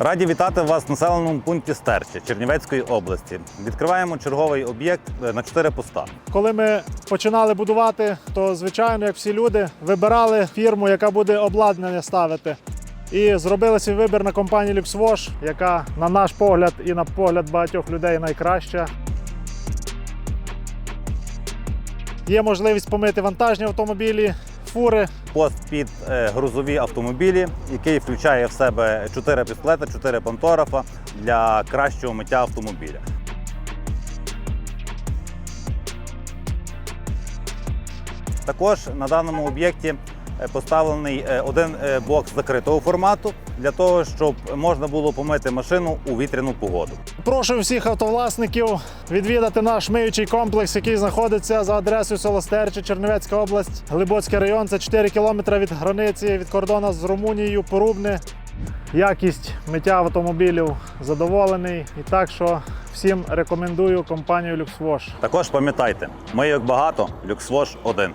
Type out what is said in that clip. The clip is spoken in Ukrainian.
Раді вітати вас в населеному пункті Стерча Чернівецької області. Відкриваємо черговий об'єкт е, на 4 поста. Коли ми починали будувати, то звичайно, як всі люди, вибирали фірму, яка буде обладнання ставити. І зробили свій вибір на компанії LuxWash, яка, на наш погляд і на погляд багатьох людей найкраща. Є можливість помити вантажні автомобілі, фури. Пост під е, грузові автомобілі, який включає в себе 4 пістолета, 4 пантографа для кращого миття автомобіля. Також на даному об'єкті поставлений е, один е, бокс закритого формату для того, щоб можна було помити машину у вітряну погоду. Прошу всіх автовласників відвідати наш миючий комплекс, який знаходиться за адресою село Стерче, Чернівецька область, Глибоцький район. Це 4 кілометри від границі, від кордону з Румунією, Порубне. Якість миття автомобілів задоволений. І так що всім рекомендую компанію LuxWash. Також пам'ятайте, мийок багато, люксвош один.